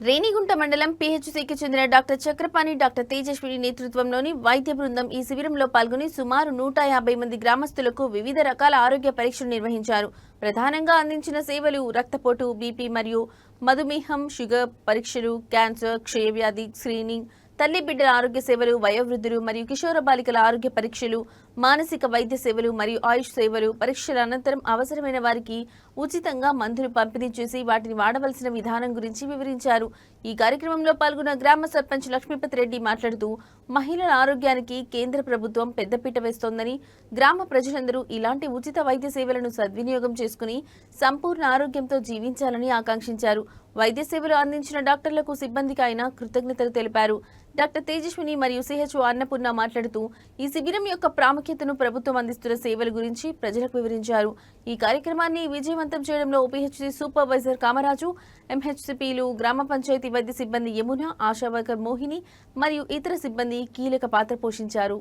రేణిగుంట మండలం పిహెచ్సికి చెందిన doctor Chakrapani doctor Tejaswini నేతృత్వంలోని వైద్య బృందం ఈ శిబిరంలో పాల్గొని సుమారు నూట యాభై మంది గ్రామస్తులకు వివిధ రకాల ఆరోగ్య పరీక్షలు నిర్వహించారు. ప్రధానంగా అందించిన సేవలు రక్తపోటు బీపీ మరియు మధుమేహం షుగర్ పరీక్షలు క్యాన్సర్ క్షయవ్యాధి స్క్రీనింగ్ తల్లి బిడ్డల ఆరోగ్య సేవలు వయోవృద్ధులు మరియు కిషోర బాలికల ఆరోగ్య పరీక్షలు మానసిక వైద్య సేవలు మరియు ఆయుష్ సేవలు పరీక్షల అనంతరం అవసరమైన వారికి ఉచితంగా మందులు పంపిణీ చేసి వాటిని వాడవలసిన విధానం గురించి వివరించారు. ఈ కార్యక్రమంలో పాల్గొన్న గ్రామ సర్పంచ్ లక్ష్మీపతి రెడ్డి మాట్లాడుతూ మహిళల ఆరోగ్యానికి కేంద్ర ప్రభుత్వం పెద్దపీట వేస్తోందని గ్రామ ప్రజలందరూ ఇలాంటి ఉచిత వైద్య సేవలను సద్వినియోగం చేసుకుని సంపూర్ణ ఆరోగ్యంతో జీవించాలని ఆకాంక్షించారు. వైద్య సేవలు అందించిన డాక్టర్లకు సిబ్బందికి ఆయన కృతజ్ఞతలు తెలిపారు. డాక్టర్ తేజస్విని మరియు సిహెచ్ఓ అన్నపూర్ణ మాట్లాడుతూ ఈ శిబిరం యొక్క ప్రాముఖ్యతను ప్రభుత్వం అందిస్తున్న సేవల గురించి ప్రజలకు వివరించారు. ఈ కార్యక్రమాన్ని విజయవంతం చేయడంలో ఓపీహెచ్సి సూపర్వైజర్ కామరాజు ఎంహెచ్సిపిలు గ్రామ పంచాయతీ వైద్య సిబ్బంది యమున ఆశా వర్కర్ మోహిని మరియు ఇతర సిబ్బంది కీలక పాత్ర పోషించారు.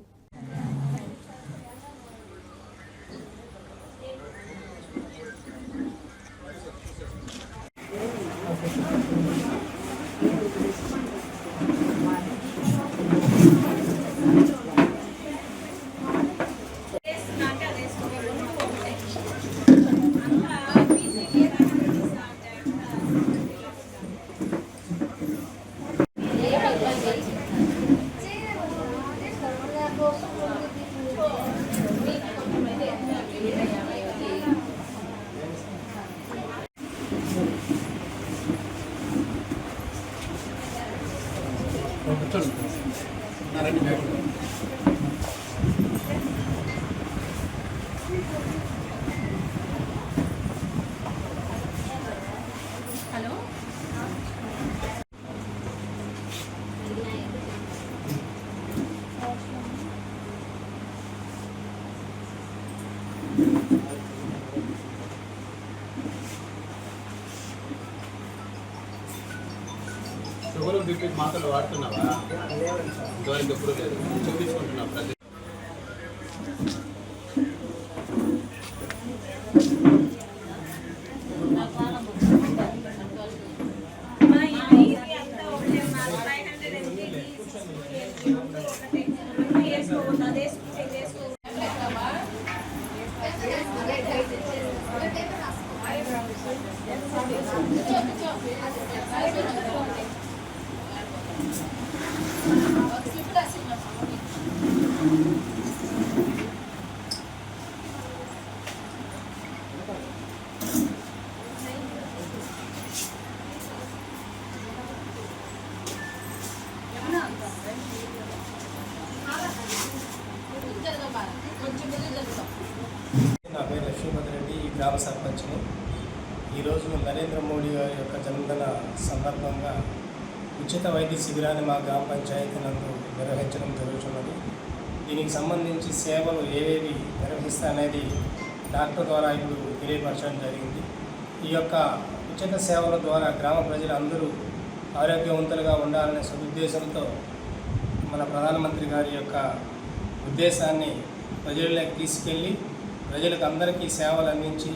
హలో. షుగర్ బీపీ మాత్రలు వాడుతున్నావా ఇంతవరకు ఎప్పుడు లేదు. చూపించుకుంటున్నావు ప్రతి నా పేరు లక్ష్మీపతి రెడ్డి ఈ గ్రామ సర్పంచ్ని. ఈరోజు నరేంద్ర మోడీ గారి యొక్క జన్మదిన సందర్భంగా ఉచిత వైద్య శిబిరాన్ని మా గ్రామ పంచాయతీ నందు నిర్వహించడం జరుగుతున్నది. దీనికి సంబంధించి సేవలు ఏవేవి నిర్వహిస్తాయనేది డాక్టర్ ద్వారా ఇప్పుడు తెలియపరచడం జరిగింది. ఈ యొక్క ఉచిత సేవల ద్వారా గ్రామ ప్రజలందరూ ఆరోగ్యవంతులుగా ఉండాలనే సదుద్దేశంతో మన ప్రధానమంత్రి గారి యొక్క ఉద్దేశాన్ని ప్రజల్లోకి తీసుకెళ్ళి ప్రజలకు అందరికీ సేవలు అందించి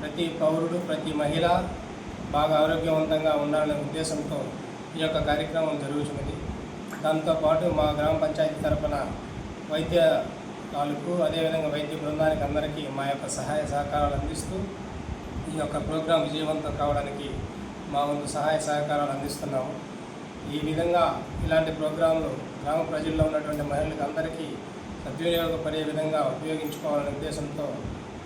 ప్రతి పౌరుడు ప్రతి మహిళ బాగా ఆరోగ్యవంతంగా ఉండాలనే ఉద్దేశంతో ఈ యొక్క కార్యక్రమం జరుగుతున్నది. దాంతోపాటు మా గ్రామ పంచాయతీ తరఫున వైద్య తాలూకు అదేవిధంగా వైద్య బృందానికి అందరికీ మా యొక్క సహాయ సహకారాలు అందిస్తూ ఈ యొక్క ప్రోగ్రాం విజయవంతం కావడానికి మా వంతు సహాయ సహకారాలు అందిస్తున్నాము. ఈ విధంగా ఇలాంటి ప్రోగ్రాంలు గ్రామ ప్రజల్లో ఉన్నటువంటి మహిళలకు అందరికీ సద్వినియోగపడే విధంగా ఉపయోగించుకోవాలనే ఉద్దేశంతో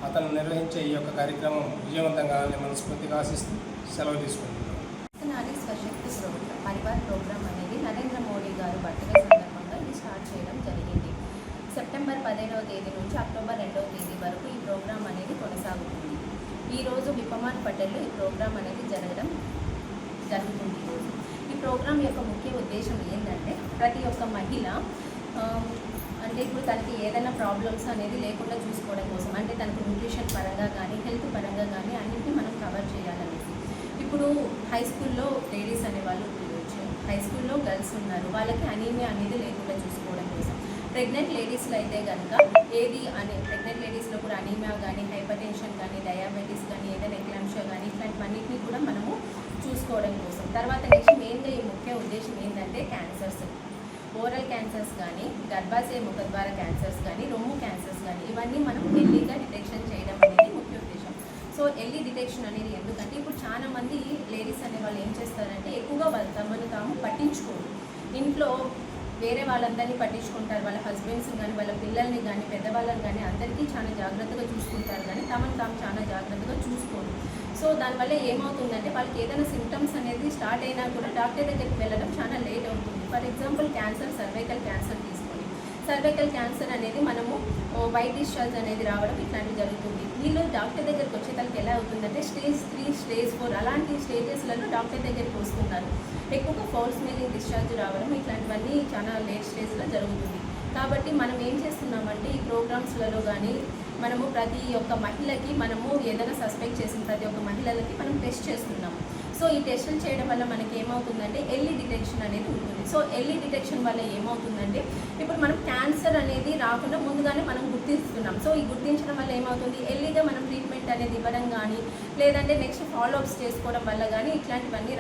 అతను నిర్వహించే ఈ యొక్క కార్యక్రమం విజయవంతం కావాలని మనస్ఫూర్తిగా ఆశిస్తూ సెలవు తీసుకుంటున్నాను. పరివార్ ప్రోగ్రామ్ అనేది నరేంద్ర మోడీ గారు బర్త్డే సందర్భంగా ఇది స్టార్ట్ చేయడం జరిగింది. సెప్టెంబర్ పదిహేనవ తేదీ నుంచి అక్టోబర్ రెండవ తేదీ వరకు ఈ ప్రోగ్రామ్ అనేది కొనసాగుతుంది. ఈరోజు విపమాన్ పటేల్లో ఈ ప్రోగ్రామ్ అనేది జరగడం జరుగుతుంది ఈరోజు ఈ ప్రోగ్రాం యొక్క ముఖ్య ఉద్దేశం ఏంటంటే ప్రతి ఒక్క మహిళ అంటే ఇప్పుడు తనకి ఏదైనా ప్రాబ్లమ్స్ అనేది లేకుండా చూసుకోవడం కోసం అంటే తనకు న్యూట్రిషన్ పరంగా కానీ హెల్త్ పరంగా కానీ అన్నింటినీ మనం కవర్ చేయాలనేసి. ఇప్పుడు హై స్కూల్లో లేడీస్ అనే వాళ్ళు హై స్కూల్లో గర్ల్స్ ఉన్నారు. వాళ్ళకి అనీమియా అనేది లేకుండా చూసుకోవడం కోసం. ప్రెగ్నెంట్ లేడీస్లో అయితే కనుక ఏది అని ప్రెగ్నెంట్ లేడీస్లో కూడా అనీమియా కానీ హైపర్ టెన్షన్ కానీ డయాబెటీస్ కానీ ఏదైనా ఎక్లాంషియా కానీ ఇట్లాంటివన్నిటిని కూడా మనము చూసుకోవడం కోసం. తర్వాత నెక్స్ట్ ముఖ్య ఉద్దేశం ఏంటంటే క్యాన్సర్స్ ఓరల్ క్యాన్సర్స్ కానీ గర్భాశయ ముఖద్వార క్యాన్సర్స్ కానీ రొమ్ము క్యాన్సర్స్ కానీ ఇవన్నీ మనం ఎల్లీగా డిటెక్షన్ చేయడం అనేది ముఖ్య ఉద్దేశం. సో ఎర్లీ డిటెక్షన్ అనేది ఎందుకంటే ఇప్పుడు చాలా మంది లేడీస్ అనే వాళ్ళు ఏం చేస్తారంటే ఎక్కువగా వాళ్ళు తమను తాము పట్టించుకోరు. ఇంట్లో వేరే వాళ్ళందరినీ పట్టించుకుంటారు వాళ్ళ హస్బెండ్స్ కానీ వాళ్ళ పిల్లల్ని కానీ పెద్దవాళ్ళని కానీ అందరికీ చాలా జాగ్రత్తగా చూసుకుంటారు కానీ తమను తాము చాలా జాగ్రత్తగా చూసుకోరు. సో దానివల్ల ఏమవుతుందంటే వాళ్ళకి ఏదైనా సిమ్టమ్స్ అనేది స్టార్ట్ అయినా కూడా డాక్టర్ దగ్గరికి వెళ్ళడం చాలా లేట్ అవుతుంది. For example cancer cervical cancer తీసుకోండి సర్వైకల్ క్యాన్సర్ అనేది మనము వైట్ డిశ్చార్జ్ అనేది రావడం ఇట్లాంటివి జరుగుతుంది. వీళ్ళు డాక్టర్ దగ్గరికి వచ్చేతలకి ఎలా అవుతుందంటే స్టేజ్ త్రీ స్టేజ్ ఫోర్ అలాంటి స్టేజెస్లలో డాక్టర్ దగ్గరికి వస్తున్నారు ఎక్కువగా ఫౌల్ స్మెల్లింగ్ డిశ్చార్జ్ రావడం ఇట్లాంటివన్నీ చాలా లేట్ స్టేజ్లో జరుగుతుంది. కాబట్టి మనం ఏం చేస్తున్నామంటే ప్రోగ్రామ్స్లలో కానీ మనము ప్రతి ఒక్క మహిళకి మనము ఏదైనా సస్పెక్ట్ చేసిన ప్రతి ఒక్క మహిళలకి మనం టెస్ట్ చేస్తున్నాం సో ఈ టెస్టులు చేయడం వల్ల మనకి ఏమవుతుందంటే ఎర్లీ డిటెక్షన్ అనేది ఉంటుంది. సో ఎర్లీ డిటెక్షన్ వల్ల ఏమవుతుందంటే ఇప్పుడు మనం క్యాన్సర్ అనేది రాకుండా ముందుగానే మనం గుర్తిస్తున్నాం. సో ఈ గుర్తించడం వల్ల ఏమవుతుంది? ఎర్లీగా మనం ట్రీట్మెంట్ అనేది ఇవ్వడం కానీ లేదంటే నెక్స్ట్ ఫాలో అప్స్ చేసుకోవడం వల్ల కానీ ఇట్లాంటివన్నీ